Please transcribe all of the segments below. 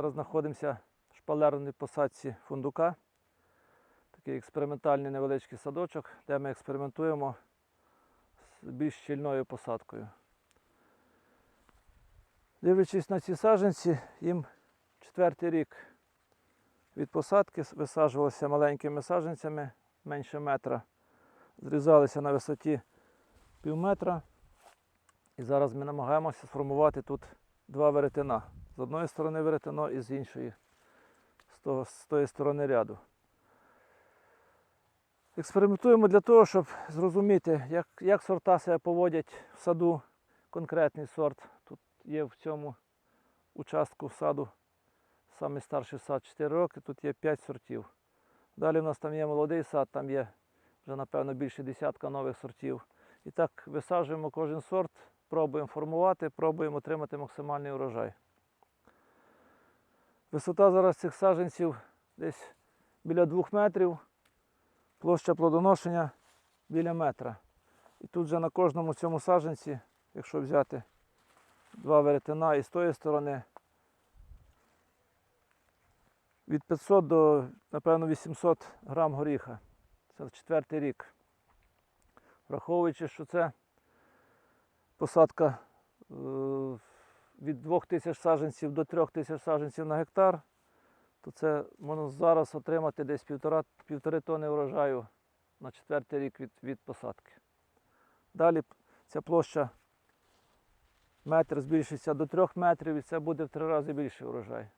Зараз знаходимося в шпалерній посадці фундука. Такий експериментальний невеличкий садочок, де ми експериментуємо з більш щільною посадкою. Дивлячись на ці саджанці, їм четвертий рік від посадки висаджувалися маленькими саджанцями менше метра. Зрізалися на висоті пів метра. І зараз ми намагаємося сформувати тут два веретена. З одної сторони веретено і з іншої, з, того, з тої сторони ряду. Експериментуємо для того, щоб зрозуміти, як, як сорта себе поводять в саду, конкретний сорт. Тут є в цьому участку саду самий старший сад 4 роки, тут є 5 сортів. Далі в нас там є молодий сад, там є вже, напевно, більше десятка нових сортів. І так висаджуємо кожен сорт, пробуємо формувати, пробуємо отримати максимальний урожай. Висота зараз цих саджанців десь біля 2 метрів, площа плодоношення біля метра. І тут же на кожному цьому саджанці, якщо взяти два веретена і з тої сторони, від 500 до, напевно, 800 грам горіха. Це четвертий рік. Враховуючи, що це посадка е, від 2000 саджанців до 3000 саджанців на гектар, то це можна зараз отримати десь півтора, півтори тони урожаю на четвертий рік від, від посадки. Далі ця площа метр збільшиться до 3 метрів і це буде в три рази більший урожай.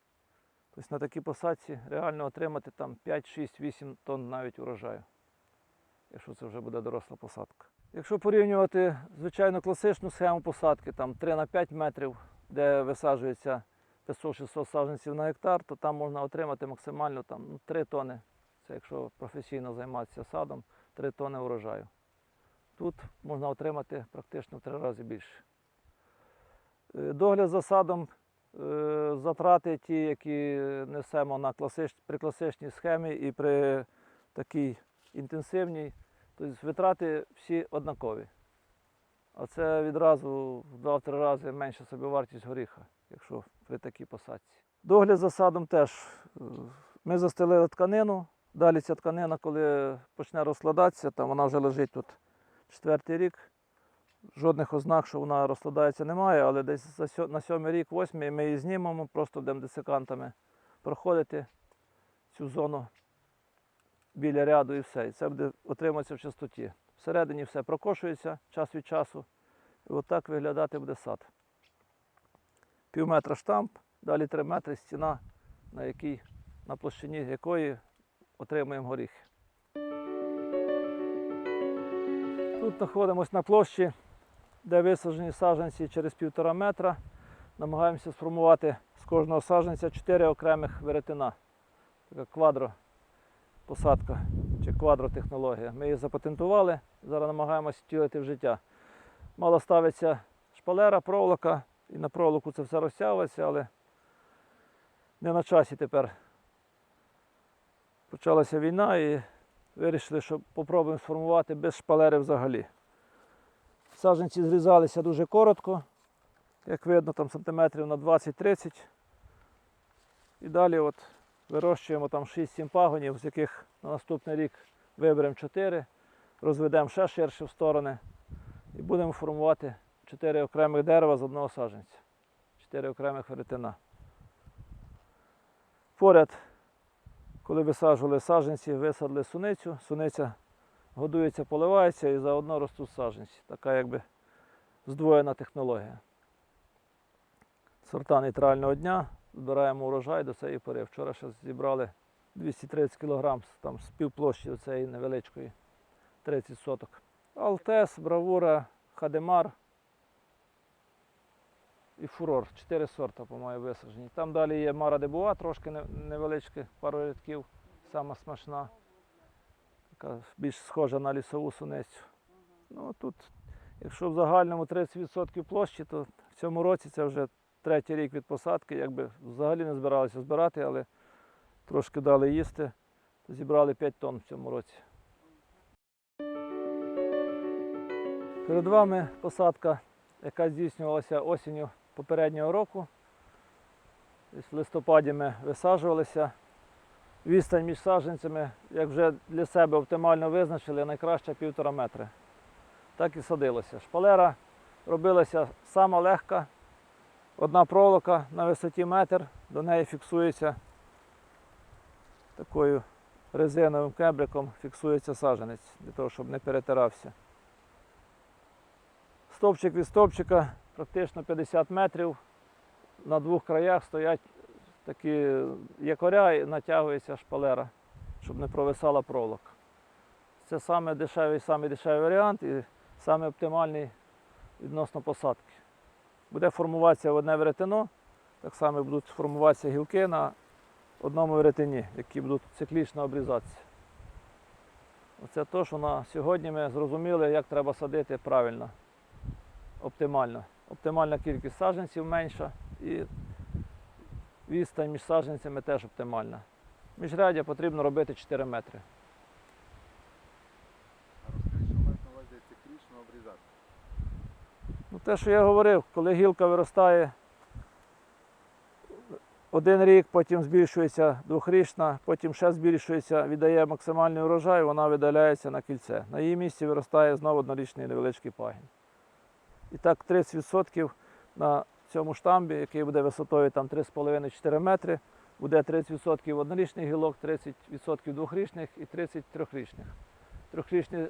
Тобто на такій посадці реально отримати там 5, 6, 8 тонн навіть урожаю, якщо це вже буде доросла посадка. Якщо порівнювати звичайно класичну схему посадки, там 3 на 5 метрів, де висаджується 500-600 саджанців на гектар, то там можна отримати максимально там, ну, 3 тони. Це якщо професійно займатися садом, 3 тони урожаю. Тут можна отримати практично в 3 рази більше. Е, Догляд за садом е, затрати ті, які несемо на класич, при класичній схемі і при такій інтенсивній, тобто витрати всі однакові. А це відразу в 2-3 рази менша собівартість горіха, якщо при такій посадці. Догляд за садом теж. е, Ми застелили тканину, далі ця тканина, коли почне розкладатися, там вона вже лежить тут четвертий рік. Жодних ознак, що вона розкладається, немає, але десь на сьомий рік, восьмий ми її знімемо, просто будемо десикантами проходити цю зону біля ряду і все. І це буде отриматися в чистоті. Всередині все прокошується час від часу. І отак виглядати буде сад. Пів метра штамп, далі три метри стіна, на якій, на площині якої отримуємо горіхи. Тут знаходимося на площі, де висаджені саджанці через півтора метра. Намагаємося сформувати з кожного саджанця чотири окремих веретена. Така квадро посадка чи квадротехнологія. Ми її запатентували, зараз намагаємося втілити в життя. Мало ставиться шпалера, проволока, і на проволоку це все розтягується, але не на часі тепер. Почалася війна і вирішили, що попробуємо сформувати без шпалери взагалі. Саджанці зрізалися дуже коротко, як видно, там сантиметрів на 20-30. І далі от вирощуємо там 6-7 пагонів, з яких на наступний рік виберемо 4, розведемо ще ширше в сторони і будемо формувати 4 окремих дерева з одного саджанця. 4 окремих веретена. Поряд коли висаджували саджанці, висадили суницю. Суниця годується, поливається і заодно ростуть саджанці. Така якби здвоєна технологія. Сорта нейтрального дня, збираємо урожай до цієї пори. Вчора ще зібрали 230 кг там, з півплощі цієї невеличкої 30 соток. Алтес, Бравура, Хадемар і фурор. Чотири сорта, по-моєму, висаджені. Там далі є Мара де Буа, трошки не- невеличке, пару рядків, сама смачна. Така більш схожа на лісову суницю. Ну тут, якщо в загальному 30% площі, то в цьому році це вже третій рік від посадки. Якби взагалі не збиралися збирати, але трошки дали їсти, то зібрали 5 тонн в цьому році. Перед вами посадка, яка здійснювалася осінню попереднього року. В листопаді ми висаджувалися. Відстань між саджанцями, як вже для себе оптимально визначили, найкраще півтора метри. Так і садилося. Шпалера робилася сама легка, одна проволока на висоті метр, до неї фіксується такою резиновим кебриком, фіксується саджанець, для того, щоб не перетирався. Стовпчик від стовпчика практично 50 метрів. На двох краях стоять такі якоря і натягується шпалера, щоб не провисала проволока. Це саме дешевий, самий дешевий варіант і саме оптимальний відносно посадки. Буде формуватися одне веретено, так само будуть формуватися гілки на одному веретені, які будуть циклічно обрізатися. Оце те, що на сьогодні ми зрозуміли, як треба садити правильно, оптимально. Оптимальна кількість саджанців менша і відстань між саджанцями теж оптимальна. Міжряддя потрібно робити 4 метри. Ну, те, що я говорив, коли гілка виростає один рік, потім збільшується двохрічна, потім ще збільшується, віддає максимальний урожай, вона видаляється на кільце. На її місці виростає знову однорічний невеличкий пагін. І так 30% на цьому штамбі, який буде висотою 3,5-4 метри, буде 30% однорічних гілок, 30% двохрічних і 30 трьохрічних. Трьохрічні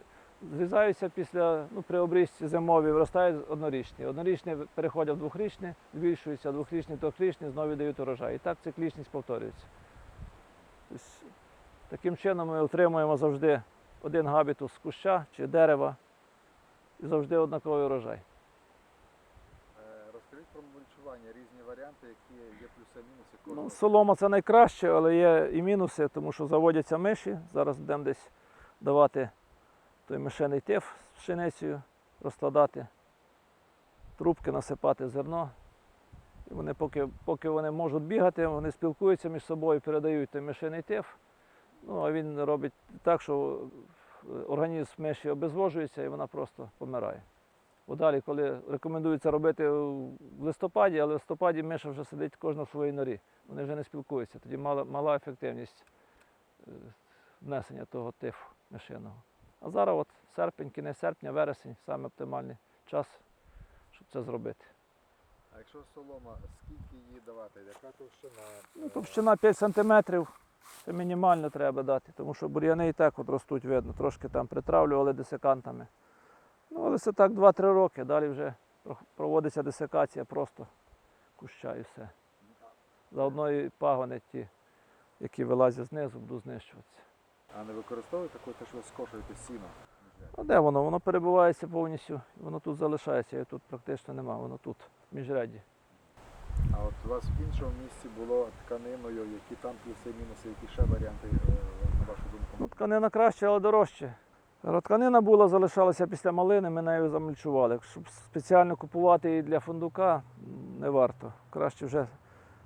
зрізаються після, ну, при обрізці зимові, виростають однорічні. Однорічні переходять в двохрічні, збільшуються, двохрічні, трьохрічні, знову дають урожай. І так циклічність повторюється. Тобто, таким чином ми отримуємо завжди один габітус з куща чи дерева і завжди однаковий урожай. Мульчування, різні варіанти, які є плюси-мінуси Ну, солома це найкраще, але є і мінуси, тому що заводяться миші. Зараз будемо десь давати той мишений тиф з пшеницею, розкладати, трубки, насипати зерно. І вони, поки, поки вони можуть бігати, вони спілкуються між собою, передають той мишений тиф. Ну, а він робить так, що організм миші обезвожується і вона просто помирає. Бо далі, коли рекомендується робити в листопаді, але в листопаді миша вже сидить кожна в своїй норі. Вони вже не спілкуються. Тоді мала, мала ефективність е, внесення того тифу мишиного. А зараз от серпень, кінець серпня, вересень саме оптимальний час, щоб це зробити. А якщо солома, скільки її давати? Яка товщина? Ну, товщина 5 см, це мінімально треба дати, тому що бур'яни і так от ростуть, видно, трошки там притравлювали десикантами. Ну, але це так 2-3 роки, далі вже проводиться десикація просто куща і все. Заодно і пагони ті, які вилазять знизу, будуть знищуватися. А не використовуєте таке, те, що ви скошуєте сіно? А де воно? Воно перебувається повністю, воно тут залишається, його тут практично нема, воно тут, в міжрядді. А от у вас в іншому місці було тканиною, які там плюси-мінуси, які ще варіанти, е, на вашу Ну, думку? тканина краще, але дорожче. Тканина була, залишалася після малини, ми нею замульчували. Щоб спеціально купувати її для фундука не варто. Краще вже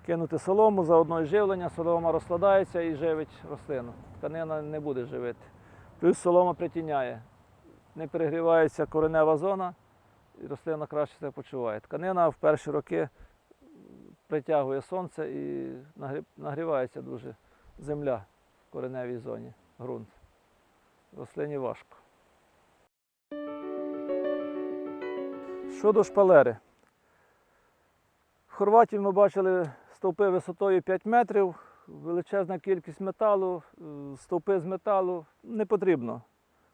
кинути солому, заодно і живлення, солома розкладається і живить рослину. Тканина не буде живити. Плюс солома притіняє. Не перегрівається коренева зона, і рослина краще себе почуває. Тканина в перші роки притягує сонце і нагрівається дуже земля в кореневій зоні, ґрунт. Рослині важко. Щодо шпалери. В Хорватії ми бачили стовпи висотою 5 метрів, величезна кількість металу, е, стовпи з металу не потрібно.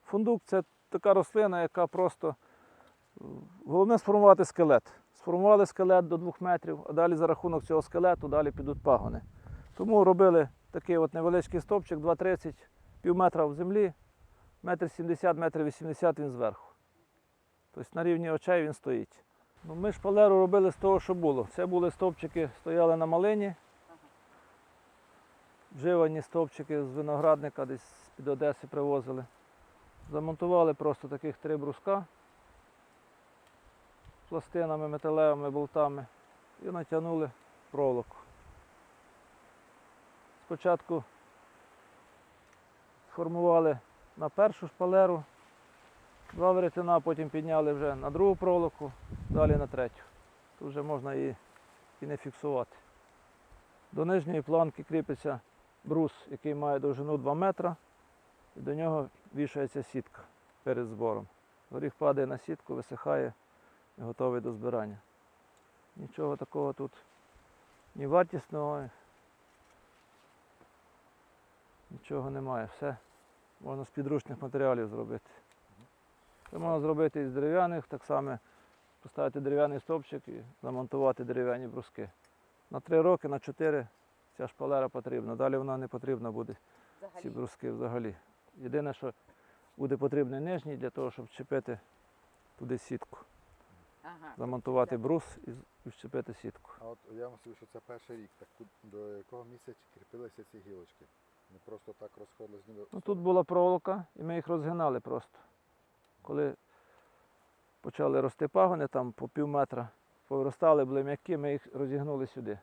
Фундук це така рослина, яка просто е, головне сформувати скелет. Сформували скелет до 2 метрів, а далі за рахунок цього скелету далі підуть пагони. Тому робили такий от невеличкий стовпчик 2,30, пів метра в землі, метр 70, метр 80 він зверху. Тобто на рівні очей він стоїть. Ну, ми шпалеру робили з того, що було. Це були стовпчики, стояли на малині. Вживані стовпчики з виноградника десь з-під Одеси привозили. Замонтували просто таких три бруска пластинами, металевими болтами і натягнули проволоку. Спочатку сформували на першу шпалеру, два веретена, потім підняли вже на другу проволоку, далі на третю. Тут вже можна її і не фіксувати. До нижньої планки кріпиться брус, який має довжину 2 метра, і до нього вішається сітка перед збором. Горіх падає на сітку, висихає і готовий до збирання. Нічого такого тут ні вартісного, нічого немає. Все можна з підручних матеріалів зробити. Це можна зробити із дерев'яних, так само поставити дерев'яний стовпчик і замонтувати дерев'яні бруски. На три роки, на чотири ця шпалера потрібна. Далі вона не потрібна буде, ці бруски взагалі. Єдине, що буде потрібний нижній для того, щоб вчепити туди сітку. Ага. Замонтувати брус і вчепити сітку. А от я вам скажу, що це перший рік. Так до якого місяця кріпилися ці гілочки? Не просто так розходились. Ну, тут була проволока, і ми їх розгинали просто. Коли почали рости пагони, там по пів метра повиростали, були м'які, ми їх розігнули сюди.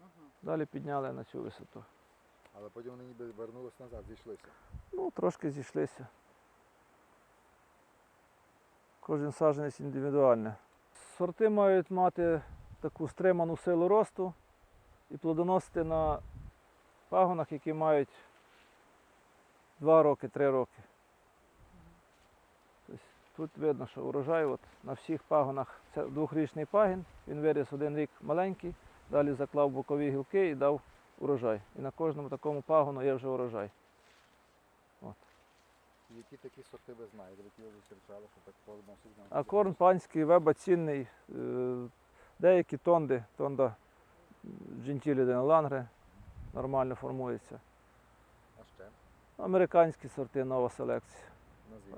Мгм. Далі підняли на цю висоту. Але потім вони ніби вернулись назад, зійшлися. Ну, трошки зійшлися. Кожен саджанець індивідуальний. Сорти мають мати таку стриману силу росту і плодоносити на пагонах, які мають 2 роки, 3 роки. Тобто тут видно, що урожай от на всіх пагонах це двохрічний пагін, він виріс один рік маленький, далі заклав бокові гілки і дав урожай. І на кожному такому пагону є вже урожай. Які такі сорти ви знаєте, які ви зустрічали, що так плодоносить нам? А корм панський, веба цінний, е, деякі тонди, тонда Джентілі де Лангре нормально формується. Американські сорти, нова селекція.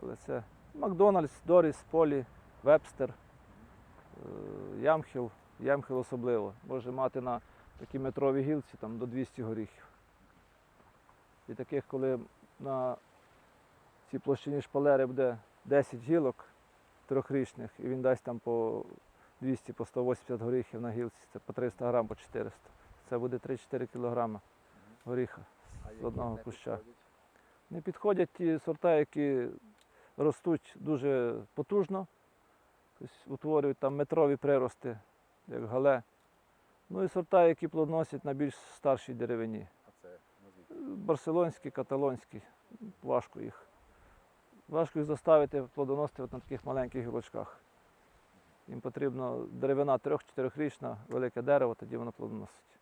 Але це Макдональдс, Доріс, Полі, Вебстер, е, Ямхіл, Ямхіл особливо. Може мати на такій метровій гілці там, до 200 горіхів. І таких, коли на цій площині шпалери буде 10 гілок трьохрічних, і він дасть там по 200 по 180 горіхів на гілці, це по 300 грам, по 400. Це буде 3-4 кілограма горіха з одного куща. Не підходять ті сорта, які ростуть дуже потужно, тобто утворюють там метрові прирости, як гале. Ну і сорта, які плодоносять на більш старшій деревині. Барселонські, каталонські, важко їх. Важко їх заставити плодоносити от на таких маленьких гілочках. Їм потрібно деревина трьох-чотирьохрічна, велике дерево, тоді воно плодоносить.